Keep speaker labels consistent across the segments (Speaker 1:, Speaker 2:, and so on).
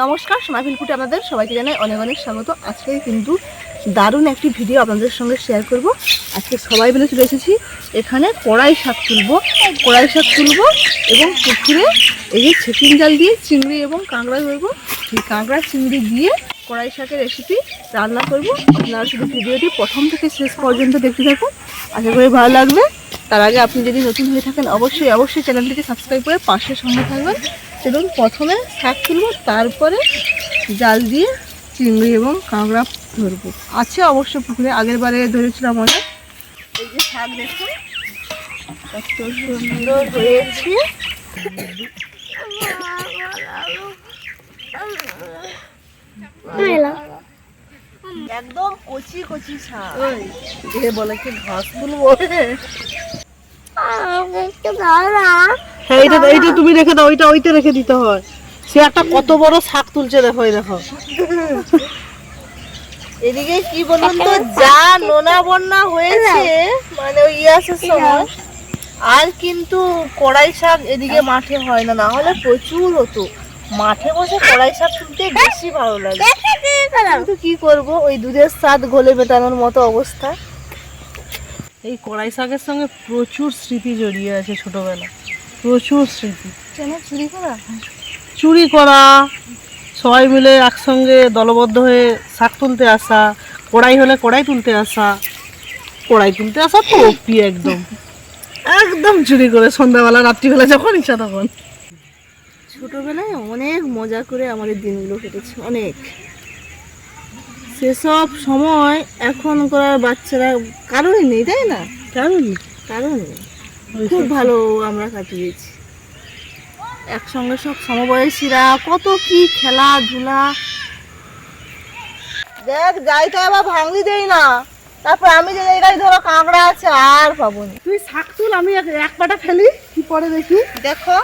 Speaker 1: নমস্কার সোনাভিলপুটে আপনাদের সবাইকে জানাই অনেক অনেক স্বাগত। আজকে কিন্তু দারুণ একটি ভিডিও আপনাদের সঙ্গে শেয়ার করব। আজকে সবাই মিলে চলে এসেছি। এখানে কড়াই শাক তুলবো। কড়াই শাক তুলবো এবং পুকুরে এই যে ছেকিং জাল দিয়ে চিংড়ি এবং কাঁকড়া ধরবো। সেই কাঁকড়া, চিংড়ি দিয়ে কড়াই শাকের রেসিপি রান্না করব। আপনারা শুধু ভিডিওটি প্রথম থেকে শেষ পর্যন্ত দেখতে থাকুন। আশা করি ভালো লাগবে। তার আগে আপনি যদি নতুন হয়ে থাকেন, অবশ্যই অবশ্যই চ্যানেলটিকে সাবস্ক্রাইব করে পাশে সঙ্গে থাকবেন। চলুন, প্রথমে শাক তুলবো, তারপরে জাল দিয়ে চিংড়ি এবং কাঁকড়া ধরবো। আছে অবশ্য পুকুরে, আগের বারে ধরেছিলাম অনেক। এই যে শাক দেখুন কত সুন্দর হয়েছে। একদম কচি কচি শাক। যে বলে কি ঘাস এইটা তুমি রেখে দাও, ওইটা রেখে দিতে হয়। সে একটা কত বড় শাক তুলছে দেখো দেখো। এদিকে কি বলুন তো যা নোনা বন্যা হয়েছে মানে ওই ইয়াসের সময়। আর কিন্তু কড়াই শাক এদিকে মাঠে হয় না না হলে প্রচুর হতো। মাঠে বসে কড়াই শাক তুলতে বেশি ভালো লাগে। কিন্তু কি করব ওই দুধের স্বাদ গলে মেটানোর মতো অবস্থা। এই কড়াই শাকের সঙ্গে প্রচুর স্মৃতি জড়িয়ে আছে ছোটবেলা প্রচুর স্মৃতি। কেন? চুরি করা? চুরি করা। সবাই মিলে একসঙ্গে দলবদ্ধ হয়ে শাক তুলতে আসা কড়াই হলে কড়াই তুলতে আসা কড়াই তুলতে আসা তো অপি একদম। একদম চুরি করে সন্ধ্যাবেলা রাত্রিবেলা যখন ইচ্ছা তখন। ছোটবেলায় অনেক মজা করে আমাদের দিনগুলো কেটেছে অনেক। সেসব সময় এখন করার বাচ্চারা কারোরই নেই তাই না? কারণ কারণ নেই। খুব ভালো আমরা কাটিয়েছি। একসঙ্গে সব সমবয়সীরা কত কি খেলাধুলা। দেখ যাইটা আবার ভাঙলি দেই না তারপর আমি যে জায়গায় ধরো কাঁকড়া আছে আর পাবো না
Speaker 2: তুই শাক তুল আমি এক এক পাটা ফেলি কি পরে দেখি।
Speaker 1: দেখো।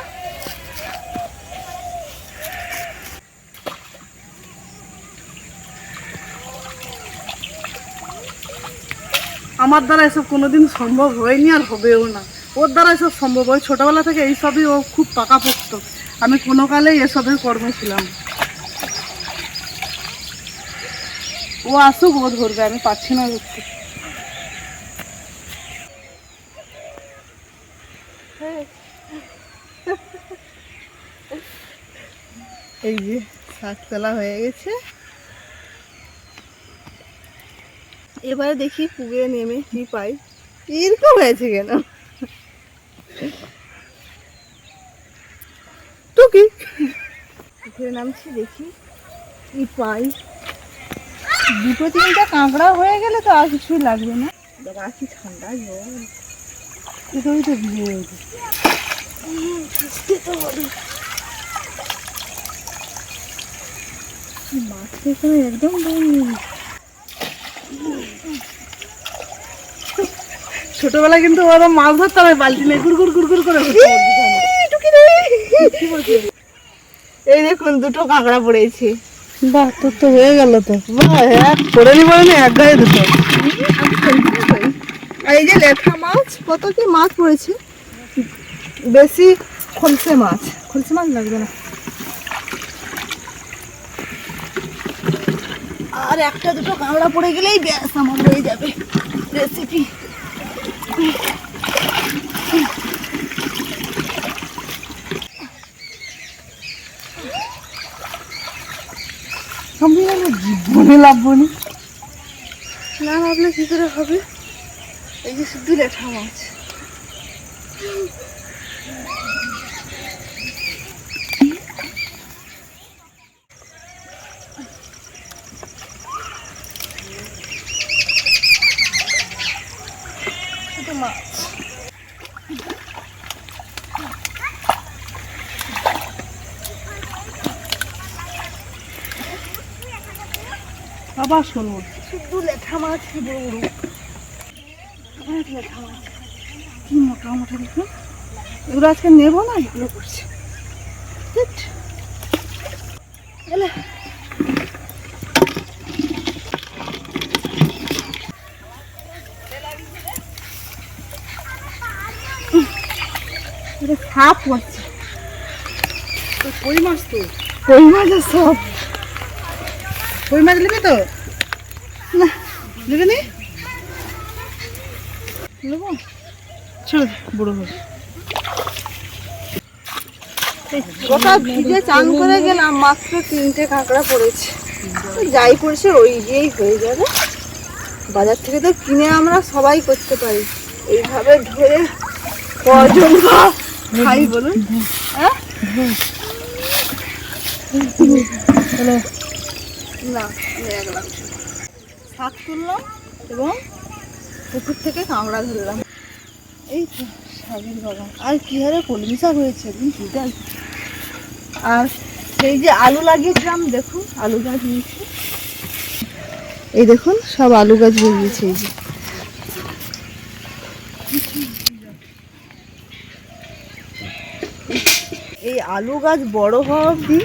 Speaker 2: আমার দ্বারা এসব কোনোদিন সম্ভব হয়নি আর হবেও না। ওর দ্বারা এসব সম্ভব হয়। ছোটোবেলা থেকে এইসবই ও খুব পাকা পাকাপোক্ত। আমি কোনো কালেই এসবের কর্মে ছিলাম ও আসুক, ও ধরবে, আমি পাচ্ছি না ধরতে।
Speaker 1: এই যে শাক তোলা হয়ে গেছে। এবারে দেখি পুকুরে নেমে কি পাই। এরকম হয়েছে কেন টুকি পুকুরে নামছি দেখি। কি পাই? দুটো তিনটা কাঁকড়া হয়ে গেলে তো আর কিছুই লাগবে না। বাবা কি ঠান্ডা জল। এটাই তো ভিজে গেছে। মাছটা এখানে একদম
Speaker 2: ছোটবেলায় কিন্তু ওরা মাছ ধরতে হবে বালতি নিয়ে গুড় গুড় গুড় গুড় করে ঘুরতাম ওর পিছনে। কি বলছিস?
Speaker 1: এই দেখুন দুটো কাঁকড়া পড়েছে।
Speaker 2: বাহ তোর তো হয়ে গেল তো। বাহ এক করে নি বলে না এক গায়ে দুটো।
Speaker 1: এই যে লেখা মাছ কত কি মাছ পড়েছে? বেশি খলসে মাছ। খলসে মাছ লাগবে না। আর একটা দুটো কাঁকড়া পড়ে গেলেই ব্যাস আমার হয়ে যাবে রেসিপি
Speaker 2: আমি জীবনে লাভবো নি।
Speaker 1: না ভাবলে কি করে হবে? এই যে শুধু লেঠা মাছ। মাছ।
Speaker 2: বাবা শোনো
Speaker 1: শুধু লেঠা মাছ কি বড় মাছ
Speaker 2: কি মোটা মোটা দেখো।
Speaker 1: এগুলো আজকে নেব না? এগুলো করছে। সাপ
Speaker 2: হচ্ছে কই মাছ তো?
Speaker 1: কই মাছ সব
Speaker 2: কই মাছ নিবি তো না নিবি নি নেব বুড়ো
Speaker 1: ভিজে চান করে গেলাম মাত্র তিনটে কাঁকড়া পড়েছে যাই পড়েছে ওই দিয়েই হয়ে যাবে বাজার থেকে তো কিনে আমরা সবাই করতে পারি এইভাবে ধরে কজন খাই বলুন হ্যাঁ না, আমি একলাম শাক তুললাম এবং পুকুর থেকে কাঁকড়া ধরলাম। এই তো শাকের বাগান। আর কি হারে কলমি শাক হয়েছে একদিন। আর সেই যে আলু লাগিয়েছিলাম দেখুন, আলু গাছ নিয়েছি এই দেখুন, সব আলু গাছ বেরিয়েছে এই যে। এই আলু গাছ বড় হওয়া অবধি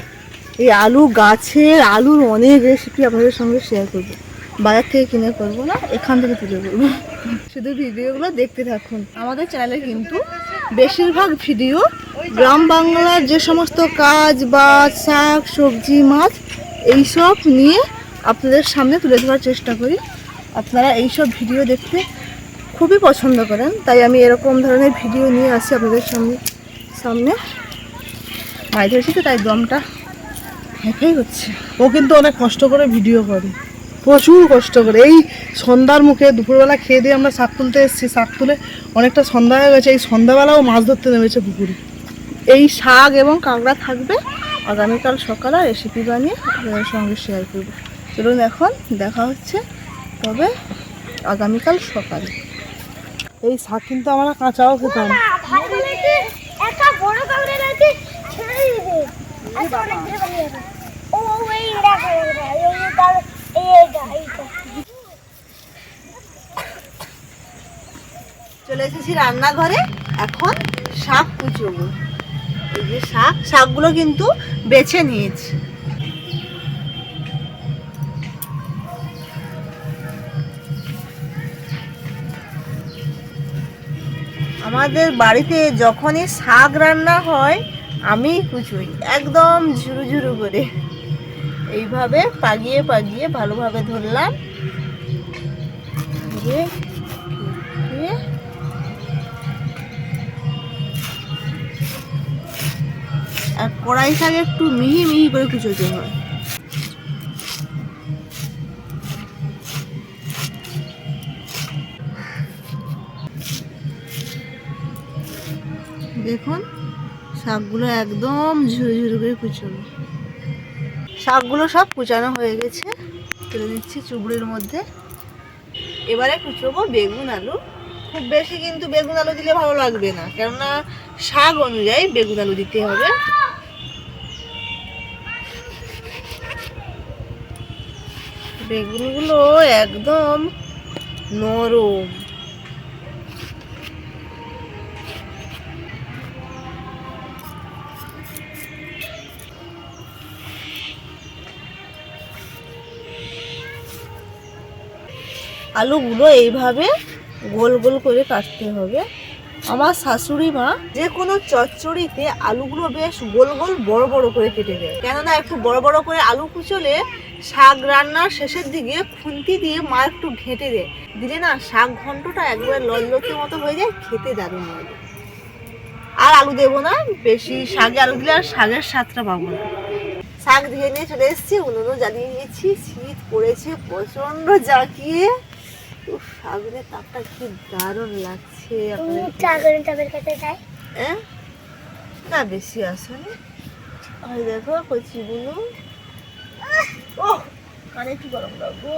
Speaker 1: এই আলু গাছের আলুর অনেক রেসিপি আপনাদের সঙ্গে শেয়ার করব। বাজার থেকে কিনে করব না, এখান থেকে তুলে করব শুধু ভিডিওগুলো দেখতে থাকুন। আমাদের চ্যানেলে কিন্তু বেশিরভাগ ভিডিও গ্রাম বাংলার যে সমস্ত কাজ বা শাক, সবজি, মাছ, এইসব নিয়ে আপনাদের সামনে তুলে ধরার চেষ্টা করি। আপনারা এইসব ভিডিও দেখতে খুবই পছন্দ করেন, তাই আমি এরকম ধরনের ভিডিও নিয়ে আসি আপনাদের সামনে সামনে। মাছ ধরেছি তো তাই দমটা হেঁকেই হচ্ছে।
Speaker 2: ও কিন্তু অনেক কষ্ট করে ভিডিও করে। প্রচুর কষ্ট করে। এই সন্ধ্যার মুখে দুপুরবেলা খেয়ে দিয়ে আমরা শাক তুলতে এসেছি। শাক তুলে অনেকটা সন্ধ্যা হয়ে গেছে। এই সন্ধ্যাবেলাও মাছ ধরতে নেমেছে পুকুরে।
Speaker 1: এই শাক এবং কাঁকড়া থাকবে। আগামীকাল সকালে রেসিপি বানিয়ে আপনাদের সঙ্গে শেয়ার করব। চলুন এখন দেখা হচ্ছে। তবে আগামীকাল সকালে।
Speaker 2: এই শাক কিন্তু আমরা কাঁচাও খেতাম।
Speaker 1: চলে এসেছি রান্নাঘরে। এখন শাক কুচোবো। এই যে শাক, শাকগুলো কিন্তু বেছে নিয়েছি। আমাদের বাড়িতে যখনই শাক রান্না হয় আমি কুচুই, একদম ঝুরু ঝুরু করে। এইভাবে পাগিয়ে পাগিয়ে ভালোভাবে ধরলাম। আর কড়াই শাক একটু মিহি মিহি করে কুচোতে হয়। শাকগুলো একদম ঝুরু ঝুরু করে কুচোনো শাকগুলো সব কুচানো হয়ে গেছে। তুলে নিচ্ছি চুবড়ির মধ্যে। এবারে কুচোবো বেগুন, আলু। খুব বেশি কিন্তু বেগুন, আলু দিলে ভালো লাগবে না। কেননা শাক অনুযায়ী বেগুন, আলু দিতে হবে। বেগুনগুলো একদম নরম। আলুগুলো এইভাবে গোল গোল করে কাটতে হবে। আমার শাশুড়ি মা যে কোনো চচ্চড়িতে আলুগুলো বেশ গোল গোল বড় বড় করে কেটে দেয়। কেননা একটু বড় বড় করে আলু কুচলে শাক রান্নার শেষের দিকে খুন্তি দিয়ে মা একটু ঘেঁটে দেয়। দিলে না শাক ঘন্টটা একবারে লজ্জতের মতো হয়ে যায়, খেতে দারুণ লাগে। আর আলু দেবো না, বেশি শাকে আলু দিলে আর শাকের স্বাদটা পাবো না। শাক ধুয়ে নিয়ে চলে এসেছি, উনুনও জ্বালিয়ে নিয়েছি, শীত পড়েছে প্রচণ্ড জাকিয়ে। আগুনের তাপটা কি দারুণ লাগছে
Speaker 3: করে চাপের কাছে যায়
Speaker 1: হ্যাঁ? না বেশি আসেনি আর দেখো কচিগুলো ও কানে কি গরম লাগবো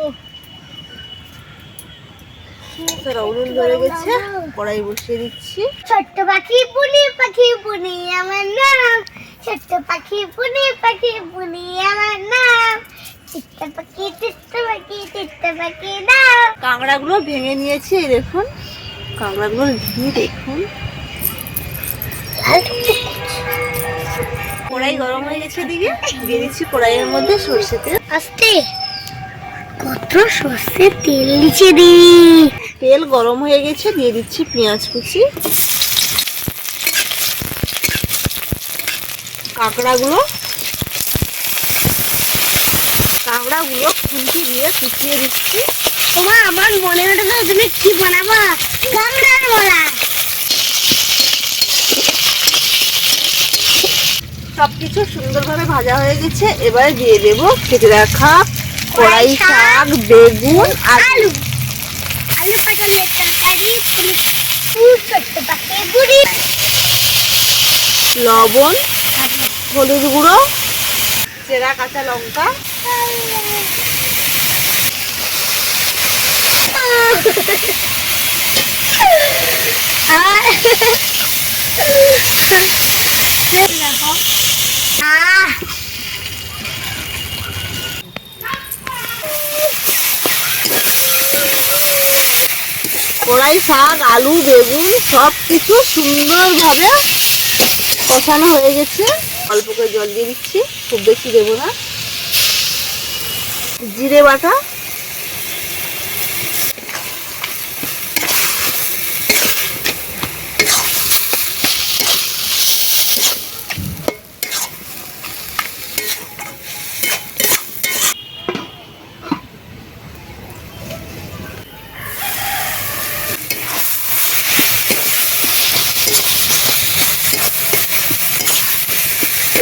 Speaker 1: তারা উনুন ধরে গেছে কড়াই বসিয়ে দিচ্ছি।
Speaker 3: ছোট্ট পাখি পুনি পাখি পুনি আমার নাম। ছোট্ট পাখি পুনি পাখি পুনি আমার নাম।
Speaker 1: কাঁকড়াগুলো ভেঙে নিয়েছি দেখুন। কাঁকড়াগুলো ভেঙে দেখুন। কড়াই গরম হয়ে গেছে এদিকে। দিয়ে দিচ্ছি কড়াইয়ের মধ্যে সর্ষে তেল।
Speaker 3: আস্তে। কত সর্ষে তেল দিচ্ছে দি।
Speaker 1: তেল গরম হয়ে গেছে দিয়ে দিচ্ছি পেঁয়াজ কুচি। কাঁকড়াগুলো কাঁকড়াগুলো খুন্তি দিয়ে কুচিয়ে দিচ্ছি।
Speaker 3: ওমা আমার মনে হচ্ছে তুমি কি বানাবা? কামড়ার বলা
Speaker 1: সবকিছু সুন্দরভাবে ভাজা হয়ে গেছে। এবারে দিয়ে দেব কেটে রাখা কড়াই শাক বেগুন আর
Speaker 3: আলু। আলু পটলের তরকারি
Speaker 1: লবণ হলুদ গুঁড়ো চেরা কাঁচা লঙ্কা। কড়াই শাক, আলু, বেগুন সব কিছু সুন্দরভাবে কষানো হয়ে গেছে। অল্প করে জল দিয়ে দিচ্ছি, খুব বেশি দেবো না। জিরে বাটা।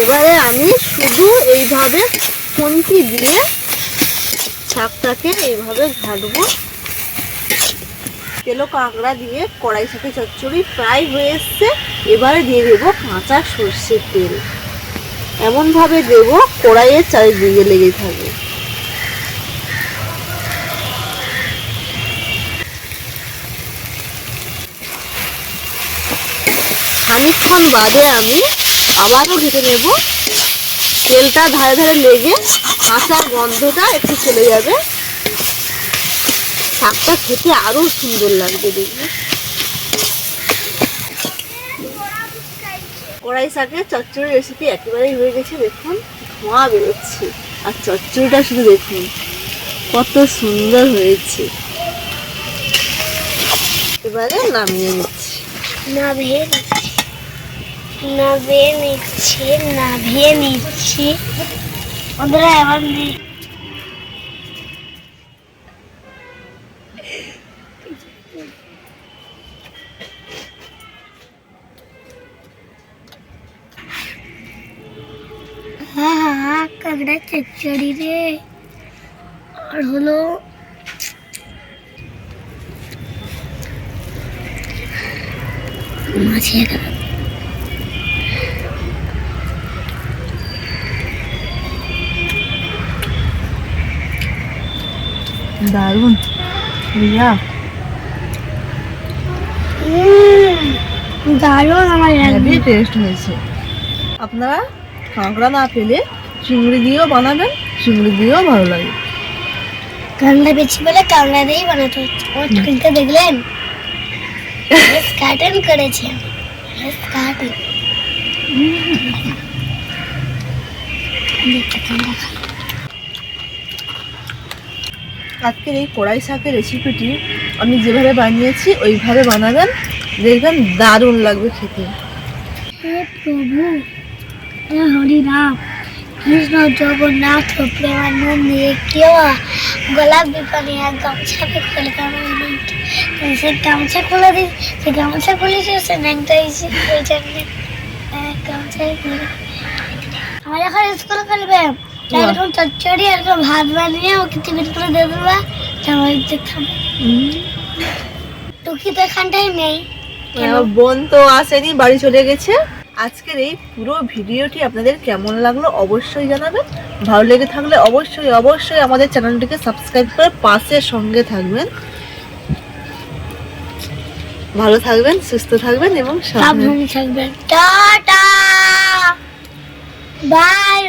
Speaker 1: এবারে আমি শুধু এইভাবে ফোনটি দিয়ে শাকটাকে এইভাবে ঘাটবো তেলো কাঁকড়া দিয়ে কড়াই সাথে চচ্চড়ি প্রায় হয়ে এসছে। এবারে দিয়ে দেবো কাঁচা সর্ষের তেল। এমনভাবে দেবো কড়াইয়ের চারিদিকে লেগে থাকবে। খানিকক্ষণ বাদে আমি আবারও ঘেটে নেব তেলটা ধারে ধারে লেগে কাঁচা গন্ধটা একটু চলে যাবে। শাকটা খেতে আরও সুন্দর লাগবে দেখবে। কড়াই শাকের চচ্চড়ি রেসিপি একেবারেই হয়ে গেছে, দেখুন ধোঁয়া বেরোচ্ছে। আর চচ্চড়িটা শুধু দেখুন, কত সুন্দর হয়েছে। এবারে নামিয়ে নিচ্ছি।
Speaker 3: নিচ্ছি নাভিয়ে নিচ্ছি নাভিয়ে নিচ্ছি। ওদের এবার নেই হ্যাঁ হ্যাঁ কাঁকড়া চচ্চড়ি রে। আর হলো মাছের
Speaker 1: দারুণ। রিয়া।
Speaker 3: দারুণ আমার
Speaker 1: হেভি টেস্ট হয়েছে। আপনারা কাঁকড়া না পেলে চিংড়ি দিয়েও বানাবেন চিংড়ি দিয়েও ভালো লাগে।
Speaker 3: কাঁকড়া বেশি বলে কাঁকড়া দিয়েই বানাতে হচ্ছে। আমার চুলটা দেখলেন? কার্টন করেছে। কার্টন
Speaker 1: আজকের এই কড়াই শাকের রেসিপিটি আমি যেভাবে বানিয়েছি, ওইভাবে বানাবেন। দেখবেন দারুণ লাগবে খেতে।
Speaker 3: হে প্রভু, হে হরি কৃষ্ণ জগন্নাথ প্রেমানন্দে কেউ গোলাপ বিপানি আর গামছা খুলে গামছা সে গামছা খুলে দিই, সে গামছা খুলেছে সে ন্যাংটা এসে ওই জন্য গামছাই খুলে। আমার এখন স্কুল খুলবে এরকম চচ্চড়ি এরকম ভাত বানিয়ে ওকে টিফিন করে দিয়ে দেবা যেতাম টুকি তো এখানটাই নেই
Speaker 1: বোন তো আসেনি বাড়ি চলে গেছে। আজকের এই পুরো ভিডিওটি আপনাদের কেমন লাগল অবশ্যই জানাবেন। ভালো লেগে থাকলে অবশ্যই অবশ্যই আমাদের চ্যানেলটিকে সাবস্ক্রাইব করে পাশে সঙ্গে থাকবেন। ভালো থাকবেন সুস্থ থাকবেন এবং
Speaker 3: সাবধানে থাকবেন। টাটা! বাই!